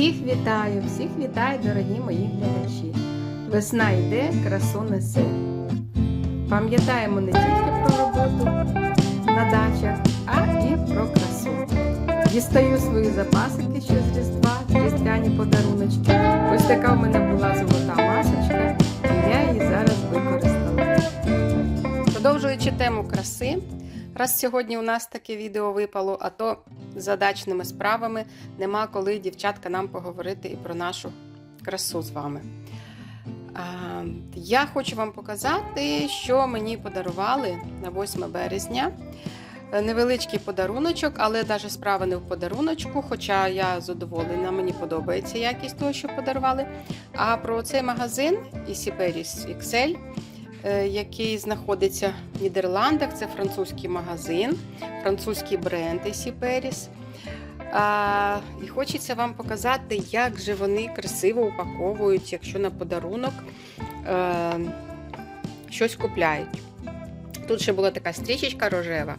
Всіх вітаю, всіх вітаю, дорогі мої глядачі. Весна йде, красу несе. Пам'ятаємо не тільки про роботу на дачах, а і про красу. Дістаю свої запасики ще з різдва, різдвяні подаруночки. Ось така в мене була золота масочка, і я її зараз використала. Продовжуючи тему краси, раз сьогодні у нас таке відео випало, а то за дачними справами нема коли дівчатка нам поговорити і про нашу красу з вами. Я хочу вам показати, що мені подарували на 8 березня. Невеличкий подаруночок, але навіть справа не в подаруночку, хоча я задоволена, мені подобається якість того, що подарували. А про цей магазин XL, е, який знаходиться в Нідерландах, це французький магазин, французький бренд Easy Paris. А, і хочеться вам показати, як же вони красиво упаковують, якщо на подарунок е, щось купляють. Тут ще була така стрічечка рожева.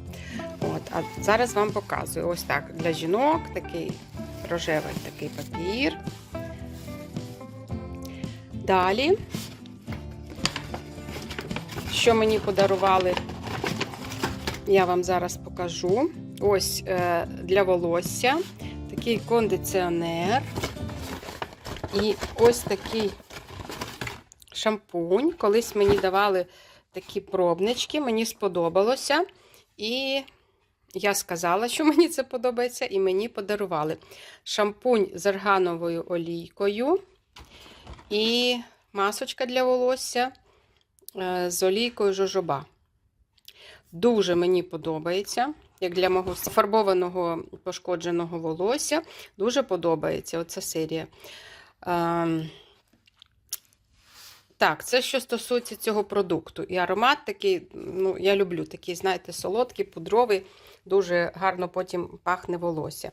От, а зараз вам показую. Ось так. Для жінок такий рожевий такий папір. Далі, що мені подарували, я вам зараз покажу. Ось е, для волосся такий кондиціонер. І ось такий шампунь. Колись мені давали такі пробнички, мені сподобалося. І я сказала, що мені це подобається, і мені подарували шампунь з аргановою олійкою і масочка для волосся з олійкою жожоба. Дуже мені подобається, як для мого фарбованого пошкодженого волосся. Дуже подобається оця серія. Ем, так, це що стосується цього продукту. І аромат такий, ну, я люблю такий, знаєте, солодкий, пудровий, дуже гарно потім пахне волосся.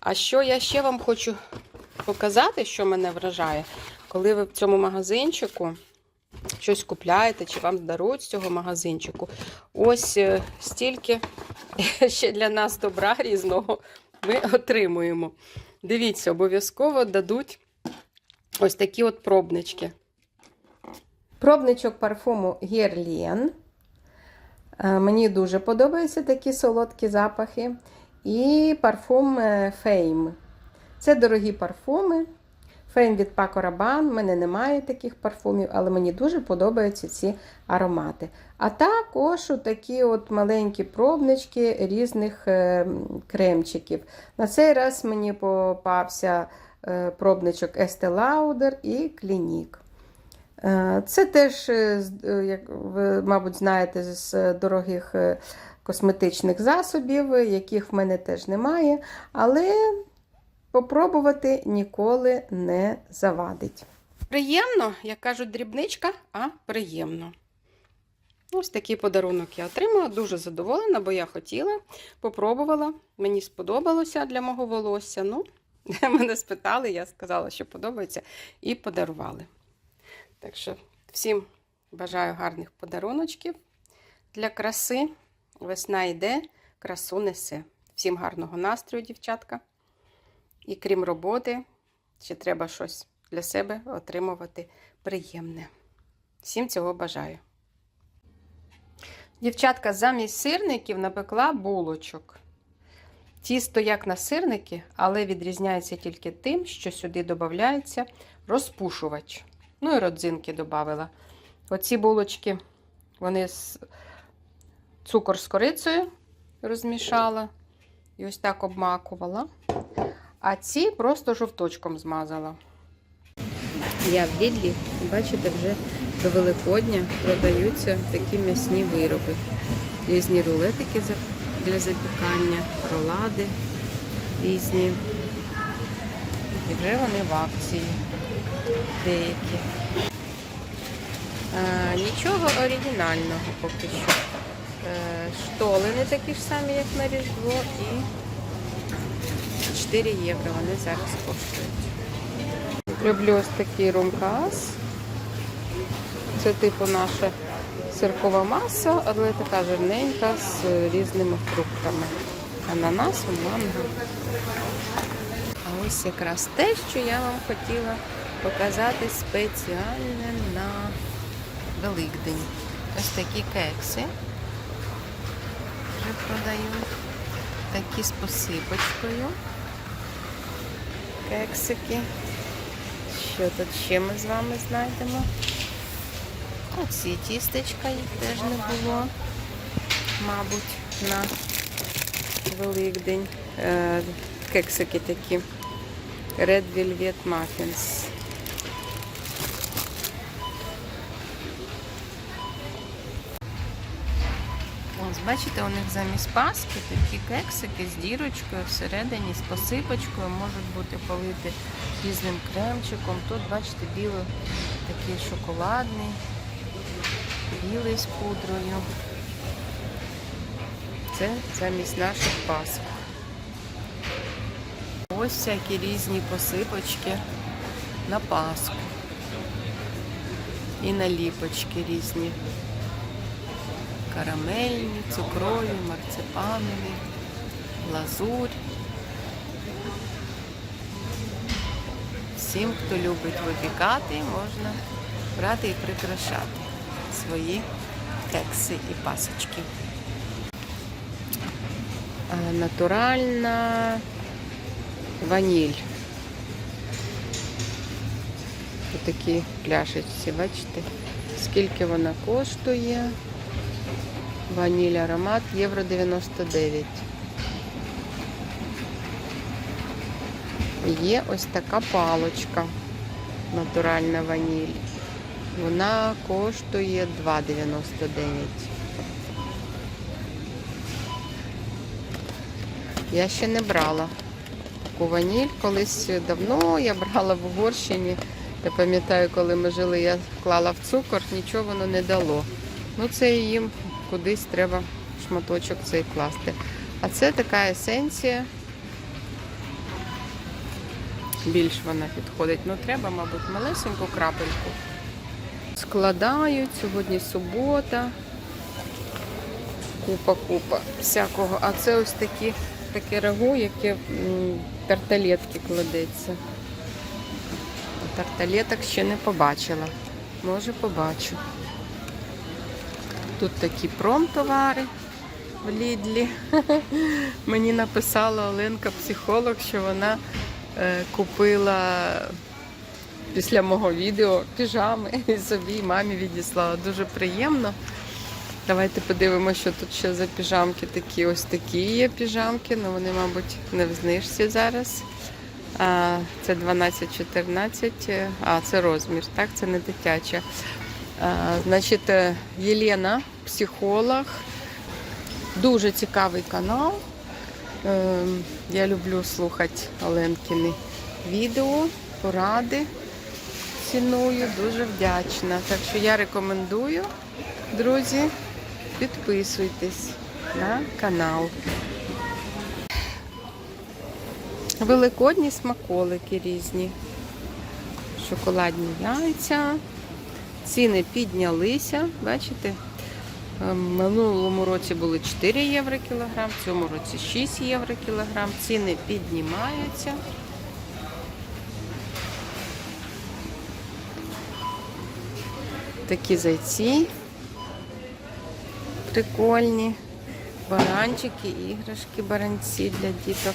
А що я ще вам хочу показати, що мене вражає, коли ви в цьому магазинчику щось купляєте, чи вам дарують з цього магазинчику. Ось е, стільки ще для нас добра різного ми отримуємо. Дивіться, обов'язково дадуть ось такі от пробнички. Пробничок парфуму Герлен. Мені дуже подобаються такі солодкі запахи. І парфум Fame. Це дорогі парфуми. Фейм від Paco Rabanne. У мене немає таких парфумів, але мені дуже подобаються ці аромати. А також такі от маленькі пробнички різних е, кремчиків. На цей раз мені попався е, пробничок Estee Lauder і Clinique. Е, Це теж, як ви, мабуть, знаєте, з дорогих косметичних засобів, яких в мене теж немає, але попробувати ніколи не завадить. Приємно, як кажуть, дрібничка, а приємно. Ось такий подарунок я отримала, дуже задоволена, бо я хотіла, попробувала. Мені сподобалося для мого волосся. Ну, мене спитали, я сказала, що подобається, і подарували. Так що всім бажаю гарних подаруночків для краси. Весна йде, красу несе. Всім гарного настрою, дівчатка. І крім роботи, ще треба щось для себе отримувати приємне. Всім цього бажаю. Дівчатка замість сирників напекла булочок. Тісто як на сирники, але відрізняється тільки тим, що сюди додається розпушувач. Ну і родзинки додавила. Оці булочки, вони з цукор з корицею розмішала і ось так обмакувала. А ці просто жовточком змазала. Я в Лідлі, бачите, вже до Великодня продаються такі м'ясні вироби. Різні рулетики для запікання, ролади різні. І вже вони в акції деякі. А, нічого оригінального поки що. Е, штоли не такі ж самі, як на Різдво, і 4 євро вони зараз коштують. Люблю ось такий румкас. Це типу наша сиркова маса, але така жирненька з різними фруктами. Ананас, манго. А ось якраз те, що я вам хотіла показати спеціально на Великдень. Ось такі кекси вже продають. Такі з посипочкою. Кексики. Що тут ще ми з вами знайдемо? Оці тістечка їх теж не було. Мабуть, на Великдень. Е, Кексики такі. Red Velvet Muffins. Ось, бачите, у них замість паски такі кексики з дірочкою всередині, з посипочкою, можуть бути полити різним кремчиком. Тут, бачите, білий такий шоколадний, білий з пудрою. Це замість наших пасок. Ось всякі різні посипочки на паску. І наліпочки різні. Карамельні, цукрові, марципанові, глазурь. Всім, хто любить випікати, можна брати і прикрашати свої кекси і пасочки. Е, Натуральна ваніль. Ось такі пляшечці, бачите? Скільки вона коштує? Ваніль аромат євро 99. Є ось така палочка. Натуральна ваніль. Вона коштує 2,99. Я ще не брала таку ваніль. Колись давно я брала в Угорщині. Я пам'ятаю, коли ми жили, я вклала в цукор, нічого воно не дало. Ну, це їм кудись треба шматочок цей класти. А це така есенція. Більш вона підходить. Ну, треба, мабуть, малесеньку крапельку. Складають, сьогодні субота. Купа-купа всякого. А це ось такі, таке рагу, яке тарталетки кладеться. Тарталеток ще не побачила. Може побачу. Тут такі промтовари в Лідлі. Мені написала Оленка, психолог, що вона е, купила після мого відео піжами і собі і мамі відіслала. Дуже приємно. Давайте подивимося, що тут ще за піжамки такі. Ось такі є піжамки, але вони, мабуть, не в знижці зараз. А, це 12-14, а це розмір, так, це не дитяча. А, значить, е, Єлена, психолог. Дуже цікавий канал. Е, Я люблю слухати Оленкіни відео, поради. Ціную, дуже вдячна. Так що я рекомендую, друзі, підписуйтесь на канал. Великодні смаколики різні. Шоколадні яйця. Ціни піднялися, бачите? Е, минулому році були 4 євро кілограм, в цьому році 6 євро кілограм. Ціни піднімаються. Такі зайці прикольні. Баранчики, іграшки, баранці для діток.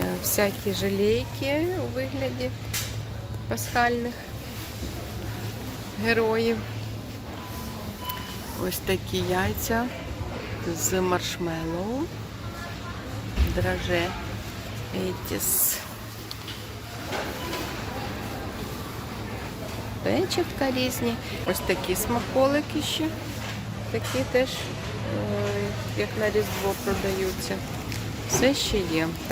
Е, Всякі жалейки у вигляді пасхальних героїв. Ось такі яйця з маршмеллоу. Драже Етіс. Печатка різні. Ось такі смаколики ще. Такі теж, як на Різдво продаються. Все ще є.